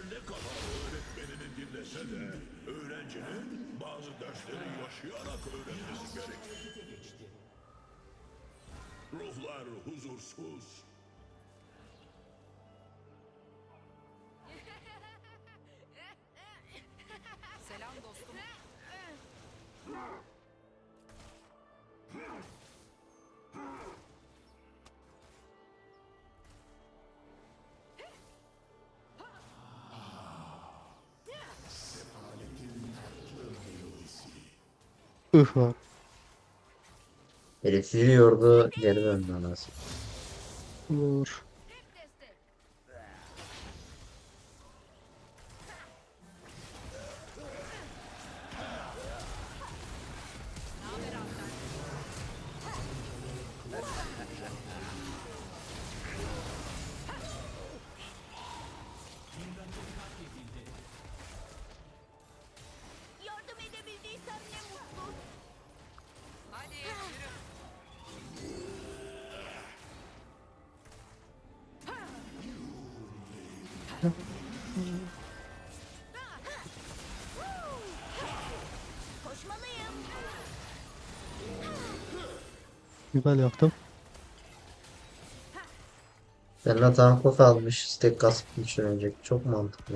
Her ne kadar öğretmenini dinlese de öğrencinin bazı dersleri yaşayarak öğrenmesi gerek. Ruhlar huzursuz. Üf var. Herif yürüyordu geri döndü anası. Olur. Koşmalıyım. Güzel yaptım. Benimle Tankov almış stack kasıp düşürecek. Çok mantıklı.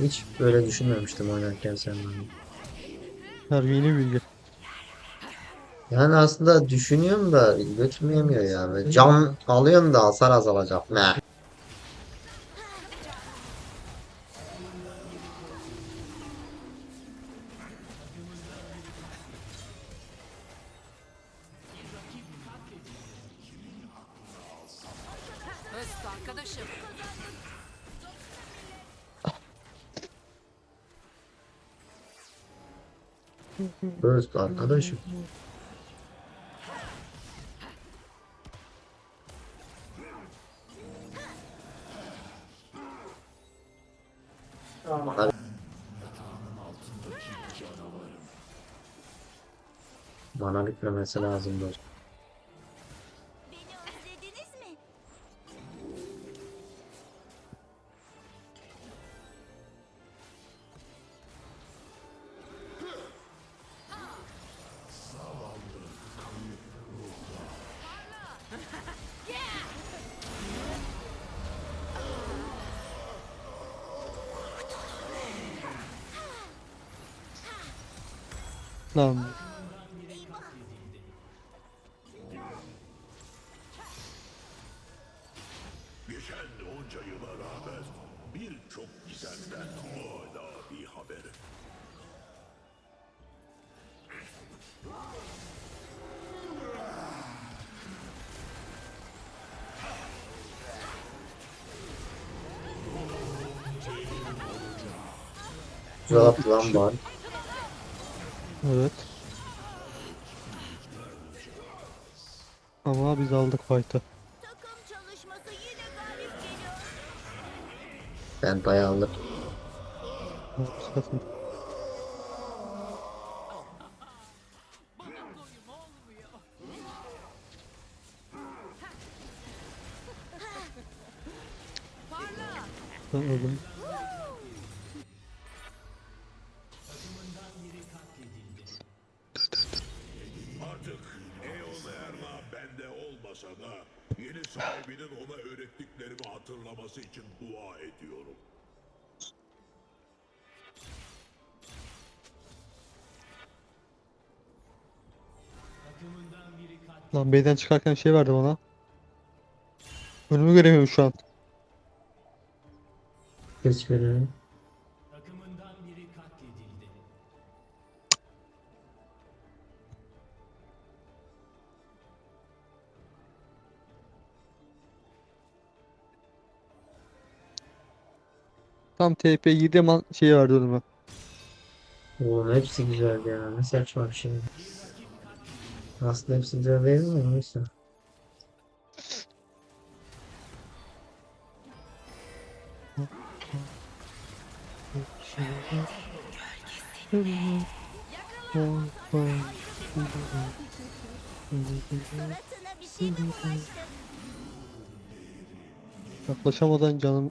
Hiç böyle düşünmemiştim oynarken senden. Her yeni bilgi. Yani aslında düşünüyorum da götürmeyemiyor ya. Can alıyorum da hasar azalacak. Ne? Höst arkadaşım. Burst arkadaşım. Abi- Bana bitmemesi lazım dostum. Lan Geçen onca yıla rağmen birçok gizemden hala bir haber. Güzel yaptı lan bari. Evet. Ama biz aldık fight'ı. Takım çalışması yine galip geliyor. Ben dayandım. Sakın. Ben öldüm. Da yeni sahibinin ona öğrettiklerimi hatırlaması için dua ediyorum. Lan B'den çıkarken şey verdi bana. Önümü göremiyorum şu an. Hiçbirini. Takımından Tam TP 7 man şey verdi önüme. Oğlum hepsi güzeldi ya. Ne saçma bir şey. Aslında hepsi güzel değil mi? Neyse. Yaklaşamadan canım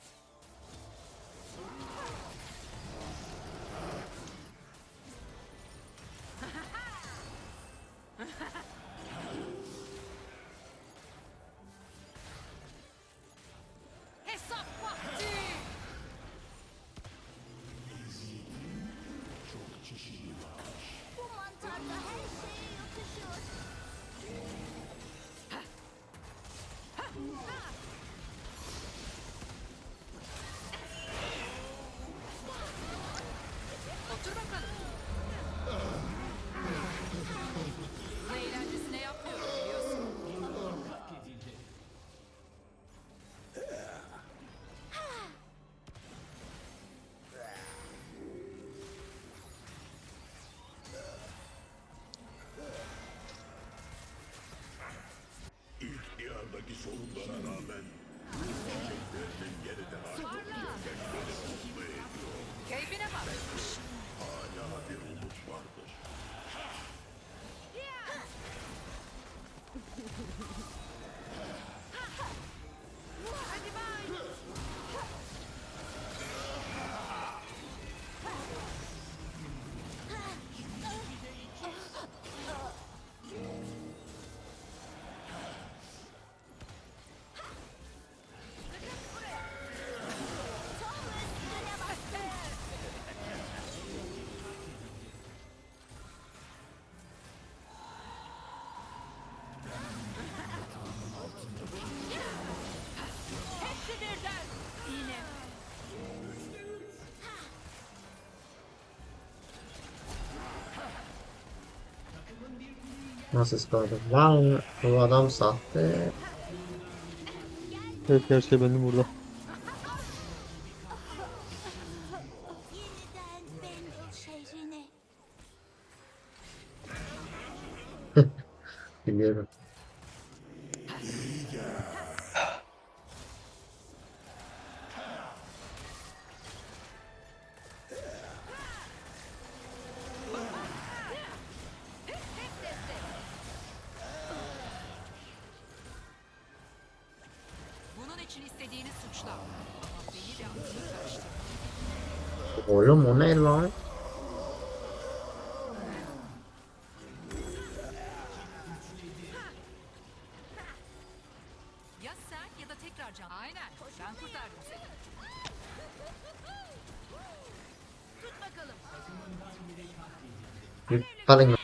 Ha ha ha ha! Nasıl ispatladı? Lan bu adam sahte. Evet her şey benim burada. Biliyorum. İçin istediğini suçla. Ama beni de karıştır. Oğlum o ne lan? Ya sen ya da tekrar can. Aynen. Ben kurtardım seni. Bakalım. Kalın.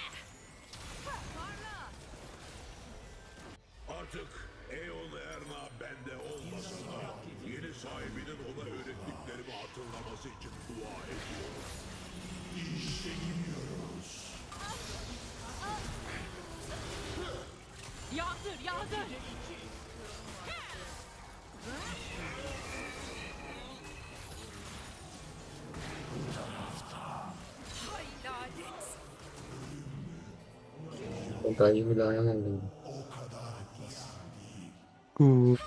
Lanet. O dayı bir dayanamadım. Uuu.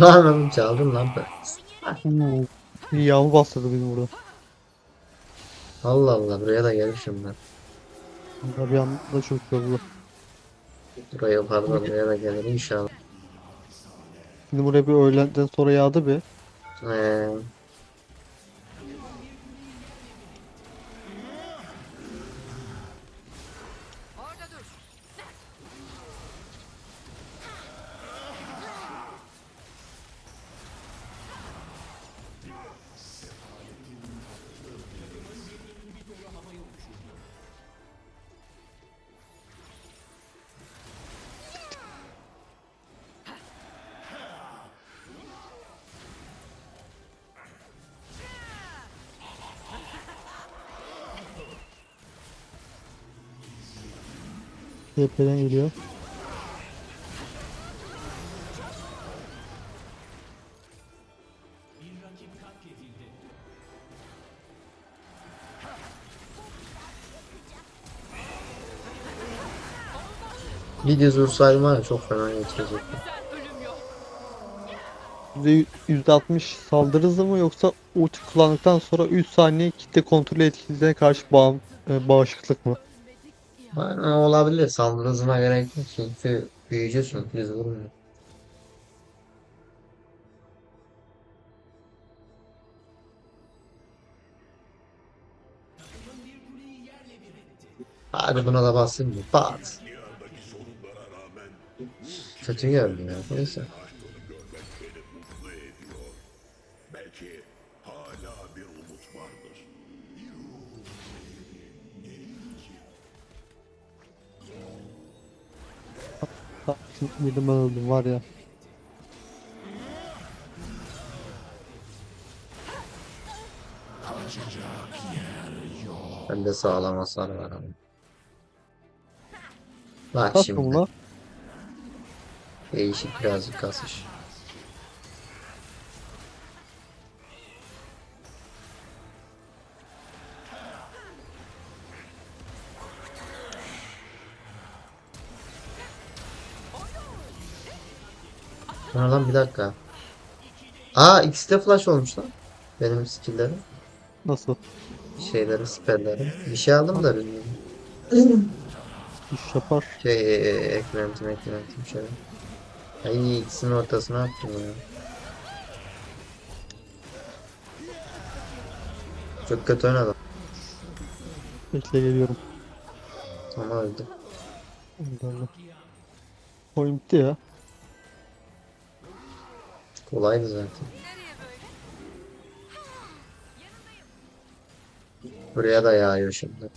Lan oğlum çaldın lan be. Bir yağmur bastırdı beni burada. Allah Allah buraya da gelmişim ben. Valla Bir anda çok iyi oldu. Buraya pardon buraya da gelir inşallah. Şimdi buraya bir öğlenden sonra yağdı bir. Ee, TP'den geliyor. Bir rakip katledildi. bir düz vursaydım var ya çok fena geçecek. Yüzde- %60 saldırı hızı mı yoksa ulti kullandıktan sonra 3 saniye kitle kontrolü etkisine karşı bağ e, bağışıklık mı? Yani olabilir saldırı gerek yok çünkü büyücüsün düz vurmuyor. Hadi buna da basayım mı? Rağmen Kötü geldi ya. Neyse. Yedim ben öldüm var ya. Bende sağlam hasar var ama. Bak şimdi. buna? Değişik birazcık kasış. Lan bir dakika. Aa ikisi de flash olmuş lan. Benim skill'lerim. Nasıl? Şeylerim, spelllerim. Bir şey aldım da bilmiyorum. İş yapar. Şey eklementim eklementim şöyle. Ay ikisinin ortasına attım ya. Çok kötü oynadım Bekle geliyorum. ama öldü. Böyle. Oyun bitti ya. Kolaydı zaten. Buraya da yağıyor şimdi.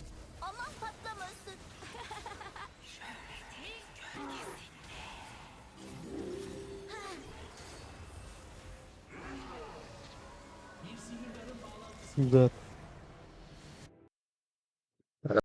Güzel.